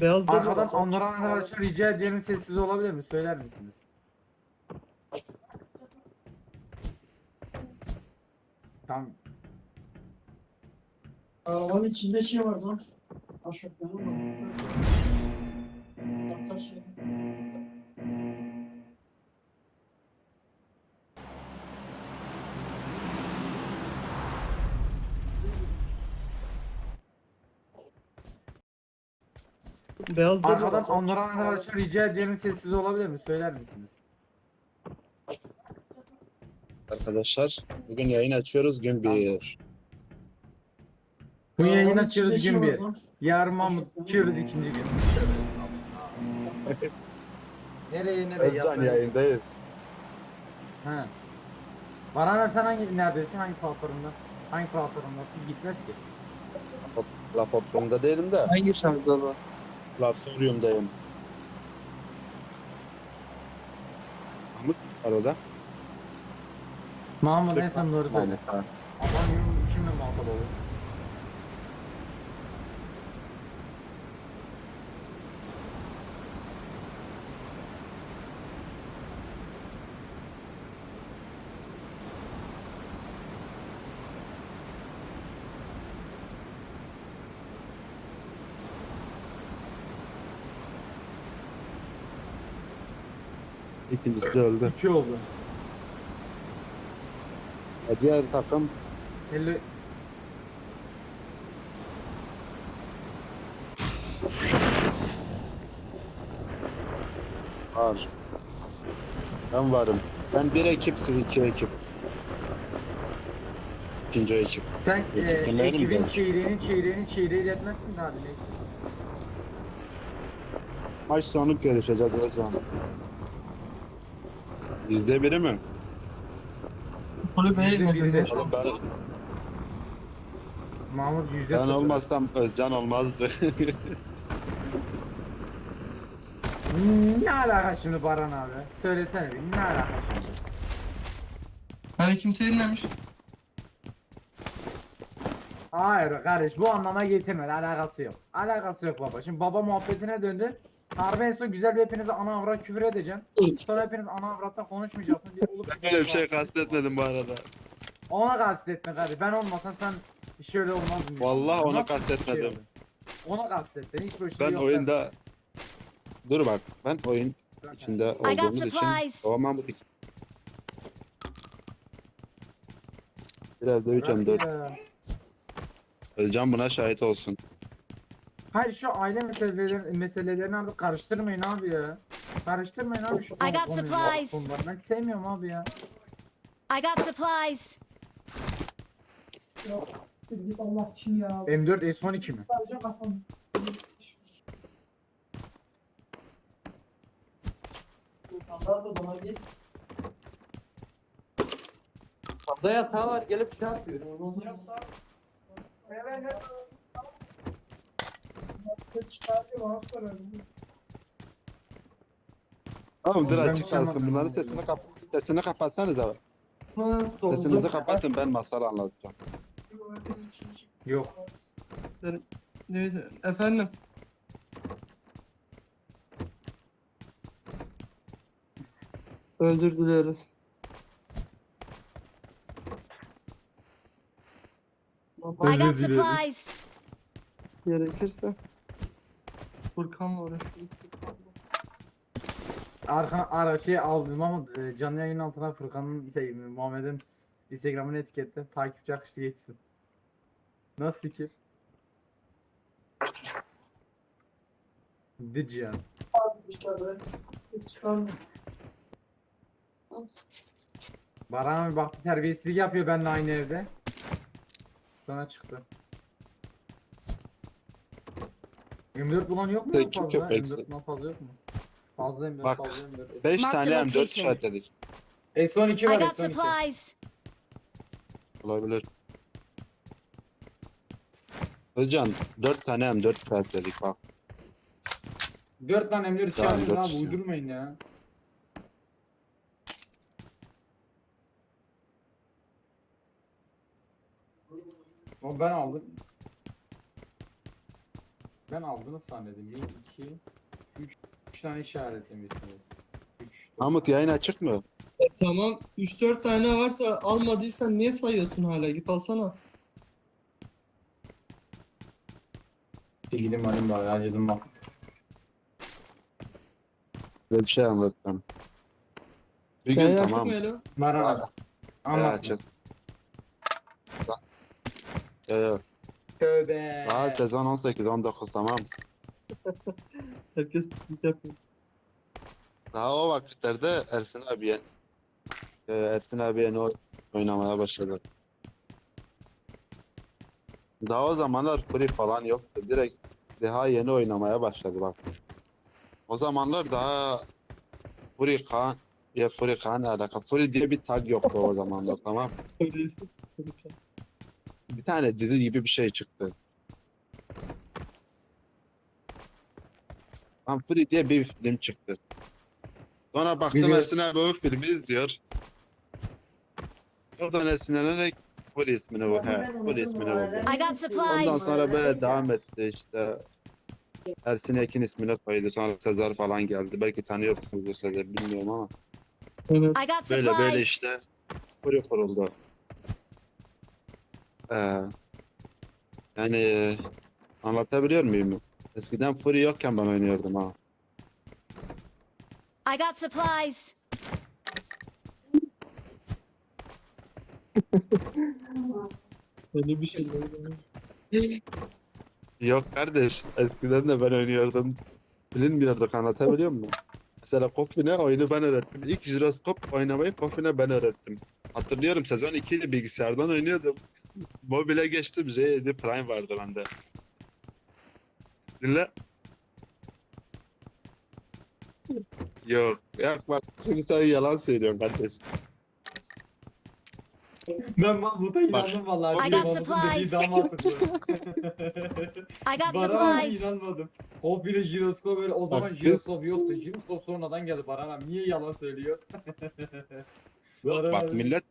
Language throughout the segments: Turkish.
Beyaz dolu Arkadan var. arkadaşlar rica ediyorum sessiz olabilir mi? Söyler misiniz? Tamam. Arabanın içinde şey var lan. Aşağıdan var. Beyaz dolu Arkadan var. anlaran arkadaşlar rica ediyorum sessiz olabilir mi? Söyler misiniz? Arkadaşlar bugün yayın açıyoruz gün bir. Bu yayın açıyoruz gün bir. Yarın Mahmut çıkıyoruz ikinci gün. nereye nereye Özcan yapmayın? yayındayız. He. Baran abi sen hangi neredesin? Hangi platformda? Hangi platformda? Gitmez ki. Platformda değilim de Hangi şarjda var? Platformdayım. Mahmut arada. Mahmut en son doğru söyle. Aynen. İkincisi de öldü. İki oldu. E, Diğer takım 50 var. Ben varım. Ben bir ekipsiz iki ekip. İkinci ekip. Sen e, ekibin biraz. çeyreğini çeyreğini çeyreği etmezsin de abi? Maç sonu görüşeceğiz Özcan. Yüzde biri mi? Kulübeye Yüzde birde. Oğlum ben, Mahmut yüzde ben sıfır. olmazsam Özcan olmazdı. Hmm, Ne alaka şimdi Baran abi? Söylesene bir ne alaka şimdi? Hani kimse dinlemiş. Hayır kardeş bu anlama getirmedi alakası yok. Alakası yok baba. Şimdi baba muhabbetine döndü. Harbi en son güzel bir hepinize ana avrat küfür edeceğim. Sonra hepiniz ana avrattan konuşmayacaksınız. Bir olup ben öyle bir şey kastetmedim bu arada. Ona kastetme kardeş. Ben olmasam sen şöyle olmazdın. Vallahi ona Nasıl bir şey kastetmedim. oldu? Ona kastettin. Hiç böyle şey Ben yok. oyunda Dur bak ben oyun içinde olduğumuz için Mahmut iki. Biraz da 3 Bırak M4. ya. Özcan buna şahit olsun. Hayır şu aile meseleleri, meselelerini artık karıştırmayın abi ya. Karıştırmayın abi şu I got konuyu, supplies. konuları. Ben sevmiyorum abi ya. I got supplies. Git Allah için ya. M4 S12 mi? Sadece kafam. İnsanlar da bana git. Sanda yatağı var gelip şey yapıyor. Ondan sonra... Tamam dur Açık çıkamadım. kalsın. Bunların sesini, kap sesini kapatsanız abi. Sesinizi kapatın ben masal anlatacağım. Yok. Neydi? Efendim? Özür dileriz. I got supplies. Gerekirse Furkan'la uğraşıyoruz. Arka, ara şey aldım ama e, canlı yayın altına Furkan'ın şey Muhammed'in Instagram'ını etiketle takipçi akışı geçsin. Nasıl fikir? Dican. Baran abi baktı terbiyesizlik yapıyor benimle aynı evde. Sonra çıktı. M4 bulan yok mu Peki, fazla? köpeksin. M4 bulan fazla yok mu? Fazla M4 Bak. fazla M4. 5 Mark the tane M4 location. işaretledik. S12 I var got S12. supplies. Olabilir. Özcan 4 tane M4 işaretledik bak. 4 tane M4 Tamam, çağırın dört abi uydurmayın ya. O ben aldım. Ben aldınız zannedin. 1, 2, 3, 3 tane işaretlemişsiniz. 3, Mahmut yayın açık mı? E, tamam 3-4 tane varsa almadıysan niye sayıyorsun hala? Git alsana. Gidin benim bari acıdım bak. Böyle bir şey anlatacağım. Bir Sen gün yaptın tamam. mı. Evet, Anlat. açız. Yok yok. Tövbe. Daha sezon 18-19 tamam. Herkes piknik yapıyor. Daha o vakitlerde Ersin abiye e, Ersin abiye o oynamaya başladı. Daha o zamanlar free falan yoktu. Direkt daha yeni oynamaya başladı bak. O zamanlar daha free kan ya free kan ne alaka? Free diye bir tag yoktu o zamanlar tamam. Bir tane dizi gibi bir şey çıktı. Free diye bir film çıktı. Sonra baktım Biliyorum. Ersin abi o filmi izliyor. Oradan esinlenerek Free ismini bu. He, Free ismini bu. I got Ondan sonra böyle devam etti işte. Ersin Ekin ismini koydu. Sonra Sezar falan geldi. Belki tanıyorsunuz Sezar bilmiyorum ama. Evet. I got Böyle böyle işte Free kuruldu. Ee, yani anlatabiliyor muyum? Eskiden Free yokken ben oynuyordum ha. I got supplies. Öyle bir şey. Yok kardeş, eskiden de ben oynuyordum. Bilinmiyorduk anlatabiliyor muyum? Mesela Koffin'e oyunu ben öğrettim. İlk jiroskop oynamayı Koffin'e ben öğrettim. Hatırlıyorum sezon 2'de bilgisayardan oynuyordum. Mobile geçtim. J7 Prime vardı bende. Dinle. Yok. Yok bak şimdi sen yalan söylüyorsun kardeş. Ben Mahmut'a inandım vallahi. I got supplies. I got supplies. inanmadım. O bile jiroskop böyle o zaman Bak, jiroskop yoktu. Jiroskop sonradan geldi Baran abi. Niye yalan söylüyor? Bak abi- millet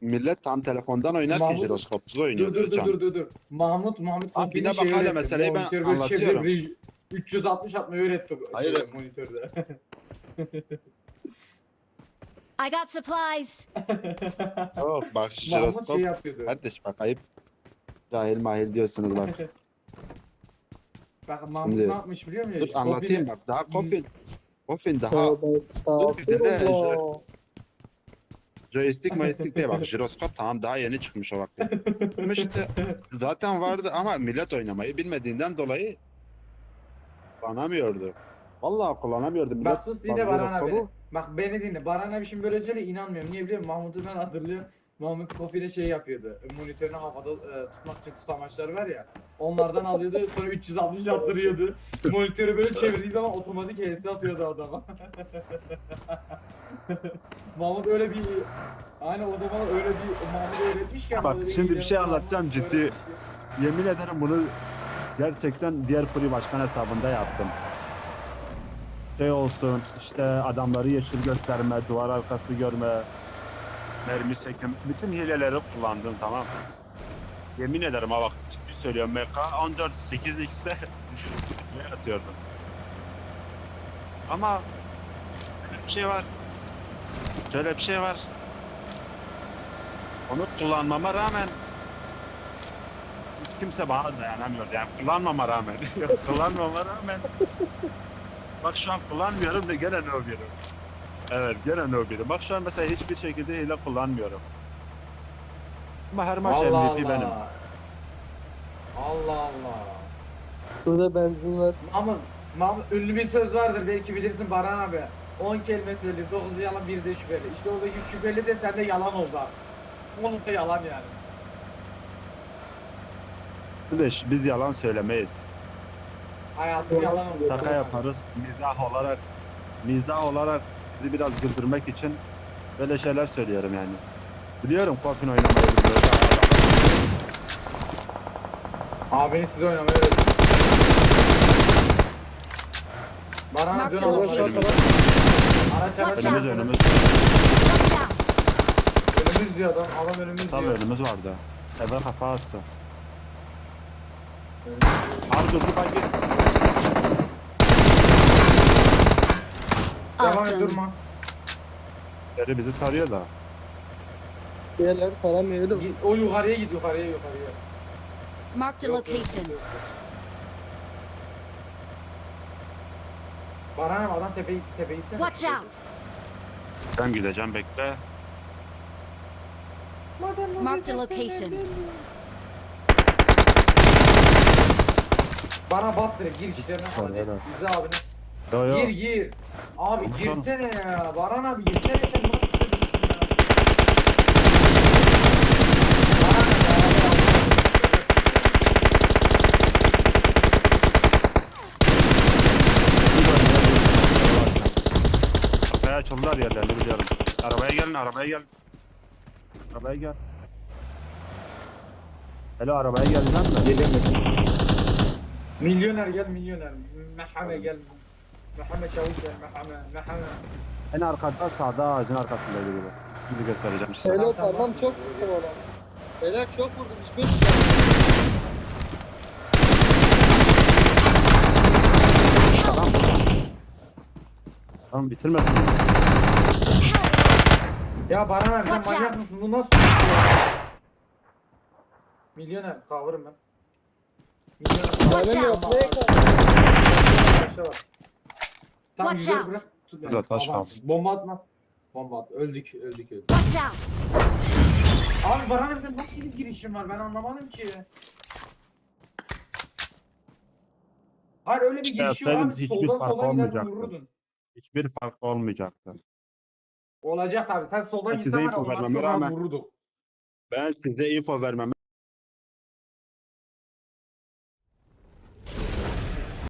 millet tam telefondan oynarken Mahmut- jiroskopsuz Dur oynuyordu dur dur can. dur dur dur. Mahmut Mahmut Abi bir de bak şey hala meseleyi ben anlatıyorum. çevirip rej- 360 atmayı öğretti. bu Hayır. Şey, monitörde. I got supplies. Yok bak Mahmut jiroskop şey yapıyordu. Kardeş bak ayıp. Cahil mahil diyorsunuz bak. Bak Mahmut Şimdi- ne yapmış biliyor musun? Dur anlatayım bak. Daha Coffin. Coffin daha Tövbe bir de- estağfurullah. Joystick joystick diye bak. Jiroskop tamam daha yeni çıkmış o vakti. Ama işte zaten vardı ama millet oynamayı bilmediğinden dolayı kullanamıyordu. Vallahi kullanamıyordu. Millet Bak sus bak, Baran abi. jiroskopu- Bak beni dinle. Baran abi şimdi böyle söyle inanmıyorum. Niye biliyor musun? Mahmut'u ben hatırlıyorum. Mahmut Kofi'de şey yapıyordu. Monitörünü havada e, tutmak için tutamaçlar var ya. Onlardan alıyordu sonra 360 attırıyordu. Monitörü böyle çevirdiği zaman otomatik HS atıyordu adama. Mahmut öyle bir Aynen o zaman öyle bir Mahmut öğretmiş ki. Bak, şimdi bir şey anlatacağım, ciddi. öğretmiş ki. Yemin ederim bunu gerçekten diğer Free Başkan hesabında yaptım. Şey olsun, işte adamları yeşil gösterme, duvar arkası görme, mermi sekme, bütün hileleri kullandım tamam. Yemin ederim ha bak ciddi söylüyorum MK 14 8x'te ne atıyordum. Ama şöyle bir şey var. Şöyle bir şey var. Onu kullanmama rağmen hiç kimse bana dayanamıyor. Yani kullanmama rağmen. Kullanmama rağmen. Bak şu an kullanmıyorum da gene no birim. Evet gene no birim. Bak şu an mesela hiçbir şekilde hile kullanmıyorum. Ama her maç Allah MVP benim. Allah. Allah Allah. Şurada benzin var. Mahmut, Mahmut ünlü bir söz vardır belki bilirsin Baran abi. 10 kelime söyledi, 9'u yalan, bir de şüpheli. İşte oradaki şüpheli de sende yalan oldu abi. Onun da yalan yani. Kardeş biz yalan söylemeyiz. Hayatın yalan oldu. Şaka yaparız. Mizah olarak mizah olarak sizi biraz güldürmek için böyle şeyler söylüyorum yani. Biliyorum Coffin oynamayı biliyor. Abini size oynamayı öğretti. Baran abi Mark dön the Allah location. Araç araç Watch Önümüz önümüz. Watch out. önümüz diyor adam, adam önümüz Tabii diyor. önümüz vardı. Eve kafa attı. Abi dur dur bak gel. Devam et Awesome. durma. Biri bizi sarıyor da. Diğerleri taramıyor Git- O yukarıya git yukarıya yukarıya. Marked a Yok, yok, location. yok. Baran abi adam tepeyi tepeyi gitsene. Watch out. Ben gideceğim bekle. Marked a location. Bana bas direkt gir işlerine Var, hadi. var. Yo yo. Gir gir. Abi Tamam, girsene ya. Baran abi girsene sen nasıl söylüyorsun ya? Baran abi, Kafaya açıldılar yerlerini biliyorum. Arabaya gelin arabaya gel. Arabaya gel. Hello arabaya gelin lan mı? Milyoner gel milyoner. Mehame gel. Mehame çavuş Mehame. Mehame. En arkada sağda ağacın arkasındaydı biri. Şimdi göstereceğim size. Helal Tamam, tamam tamam. çok sıktım ona. Helal çok vurdu. Hiçbir şey Tamam. Tamam bitirmesin. Ya Baran abi sen Watch manyak out. mısın? Bu nasıl şey? Milyoner kavurım ben. Milyoner Watch yok. out. Ne kadar? Taşa bak. Tamam Watch out. bırak. Tut beni. Burada taş Aman, kalsın. Bomba atma. Bomba at. Öldük öldük öldük. Watch out. Abi Baran abi sen nasıl bir girişin var ben anlamadım ki. Hayır öyle bir İşte giriş yok yapsaydın abi. hiçbir Soldan fark sola gider olmayacaktı. vururdun. Hiçbir fark olmayacaktı. Olacak abi. Sen soldan Ben size gitsen var ya info ondan vermeme sonra rağmen- vururduk. Ben size info vermeme